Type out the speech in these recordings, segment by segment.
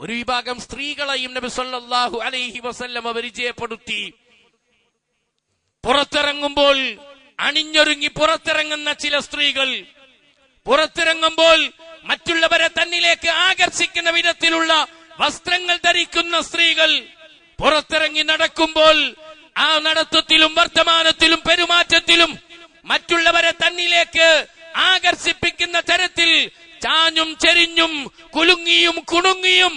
ഒരു വിഭാഗം സ്ത്രീകളെയും നബി സല്ലല്ലാഹു അലൈഹി വസല്ലമ പരിചയപ്പെടുത്തി പുറത്തിറങ്ങുമ്പോൾ അണിഞ്ഞൊരുങ്ങി പുറത്തിറങ്ങുന്ന ചില സ്ത്രീകൾ പുറത്തിറങ്ങുമ്പോൾ മറ്റുള്ളവരെ തന്നിലേക്ക് ആകർഷിക്കുന്ന വിധത്തിലുള്ള വസ്ത്രങ്ങൾ ധരിക്കുന്ന സ്ത്രീകൾ പുറത്തിറങ്ങി നടക്കുമ്പോൾ ആ നടത്തത്തിലും വർത്തമാനത്തിലും പെരുമാറ്റത്തിലും മറ്റുള്ളവരെ തന്നിലേക്ക് ആകർഷിപ്പിക്കുന്ന തരത്തിൽ ചാഞ്ഞും ചെരിഞ്ഞും കുലുങ്ങിയും കുണുങ്ങിയും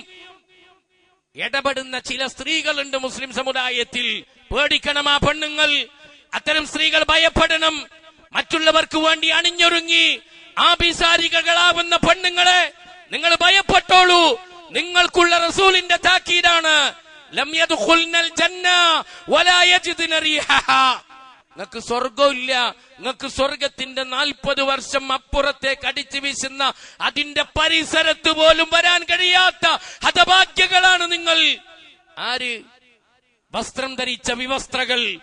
ഇടപെടുന്ന ചില സ്ത്രീകളുണ്ട് മുസ്ലിം സമുദായത്തിൽ. പേടിക്കണം ആ പെണ്ണുങ്ങൾ. അത്തരം സ്ത്രീകൾ ഭയപ്പെടണം. മറ്റുള്ളവർക്ക് വേണ്ടി അണിഞ്ഞൊരുങ്ങി. ആഭിസാരികളാവുന്ന പെണ്ണുങ്ങളെ നിങ്ങൾ ഭയപ്പെട്ടോളൂ. നിങ്ങൾക്കുള്ള റസൂലിന്റെ താക്കീതാണ്. ലം യദ്ഖുൽനൽ ജന്ന വലാ റീഹഹാ നിങ്ങൾക്ക് സ്വർഗമില്ല നിങ്ങൾക്ക് സ്വർഗത്തിന്റെ നാൽപ്പത് വർഷം അപ്പുറത്തേക്ക് അടിച്ചു വീശുന്ന അതിന്റെ പരിസരത്ത് പോലും വരാൻ കഴിയാത്ത ഹതഭാഗ്യകളാണ് നിങ്ങൾ. ആര്? വസ്ത്രം ധരിച്ച വിവസ്ത്രകൾ.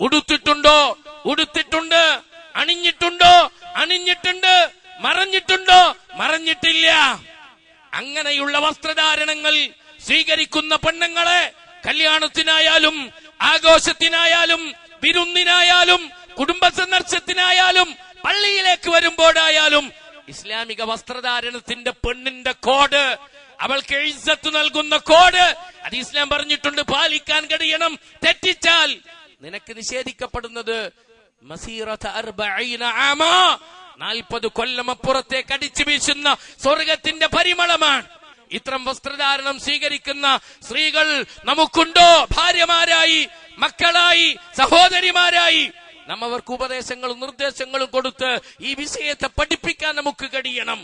ഉടുത്തിട്ടുണ്ടോ? ഉടുത്തിട്ടുണ്ട്. അണിഞ്ഞിട്ടുണ്ടോ? അണിഞ്ഞിട്ടുണ്ട്. മറഞ്ഞിട്ടുണ്ടോ? മറഞ്ഞിട്ടില്ല. അങ്ങനെയുള്ള വസ്ത്രധാരണങ്ങൾ സ്വീകരിക്കുന്ന പെണ്ണുങ്ങളെ കല്യാണത്തിനായാലും ആഘോഷത്തിനായാലും വിരുന്നിനായാലും കുടുംബ സന്ദർശനത്തിനായാലും പള്ളിയിലേക്ക് വരുമ്പോഴായാലും ഇസ്ലാമിക വസ്ത്രധാരണത്തിന്റെ പെണ്ണിന്റെ കോഡ് അവൾക്ക് എഴുസത്ത് നൽകുന്ന കോഡ് അത് ഇസ്ലാം പറഞ്ഞിട്ടുണ്ട് പാലിക്കാൻ കഴിയണം തെറ്റിച്ചാൽ. നിനക്ക് നിഷേധിക്കപ്പെടുന്നത് നാൽപ്പത് കൊല്ലം അപ്പുറത്തേക്ക് അടിച്ചു വീശുന്ന സ്വർഗത്തിന്റെ പരിമളമാണ്. ഇത്തരം വസ്ത്രധാരണം സ്വീകരിക്കുന്ന സ്ത്രീകൾ നമുക്കുണ്ടോ? ഭാര്യമാരായി മക്കളായി സഹോദരിമാരായി നമ്മവർക്ക് ഉപദേശങ്ങളും നിർദ്ദേശങ്ങളും കൊടുത്ത് ഈ വിഷയത്തെ പഠിപ്പിക്കാൻ നമുക്ക് കഴിയണം.